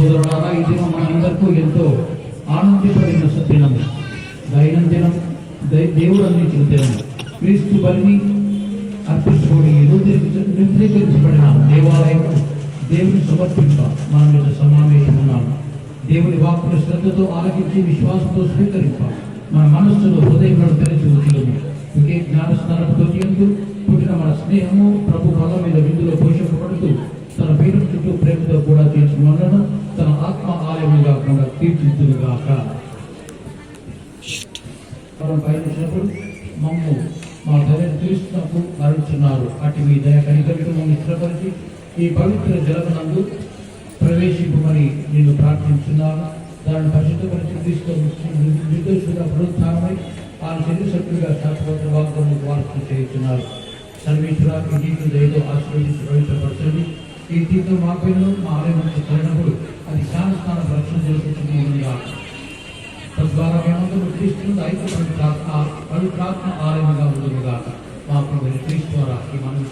సోదరులారా ఈ దినం మనందరికీ ఎంతో ఆనందింపడిన దినం. దైనందినం దేవుడు అందించిన దినం. క్రీస్తు బలిని అర్పించుకోని నిర్ధీకరించబడిన దేవాలయం దేవుని సమర్పింప. మన మీద సమావేశం దేవుని వాక్కుల శ్రద్ధతో ఆలకించి విశ్వాసంతో స్వీకరింప. మన మనస్సులో హృదయంలో తెరచి ఉంచడము ఒకే జ్ఞానస్నానంతో ఎందు పుట్టిన మన స్నేహము ప్రభు పదం మీద విందులో పోషింపబడుతూ తన పేరు చుట్టూ ప్రేమతో కూడా తీర్చి ఆత్మ ఆలయముగా కూడా తీర్చిదిగాక మనం పయనించినప్పుడు మమ్ము మా దయను క్రీస్తునకు మరణించున్నారు అటు మీ దయ కనికరిక మమ్మల్ని స్థిరపరిచి ఈ పవిత్ర జలమనందు ప్రవేశింపమని నేను ప్రార్థించున్నాను. దానిని పరిశుద్ధపరిచి క్రీస్తు నిర్దోషుగా పునరుత్థానమై ఆయన శరీర సభ్యులుగా శాశ్వత వాగ్దానం వారసు చేస్తున్నారు సర్వేశ్వర ఈ నీకు దయతో ఆశీర్వదించి పవిత్రపరచండి. ఈ తీర్థం మాపైన మా ఆలయం కలిగినప్పుడు అది శాంతిస్థానం రక్షణ జరుగుతుంది తద్వారా మేమందరూ క్రీస్తును ఐక్యపడి పవిత్రాత్మ ఆలయముగా ఉండుగా మా మీరు క్రీస్తు ద్వారా ఈ మనం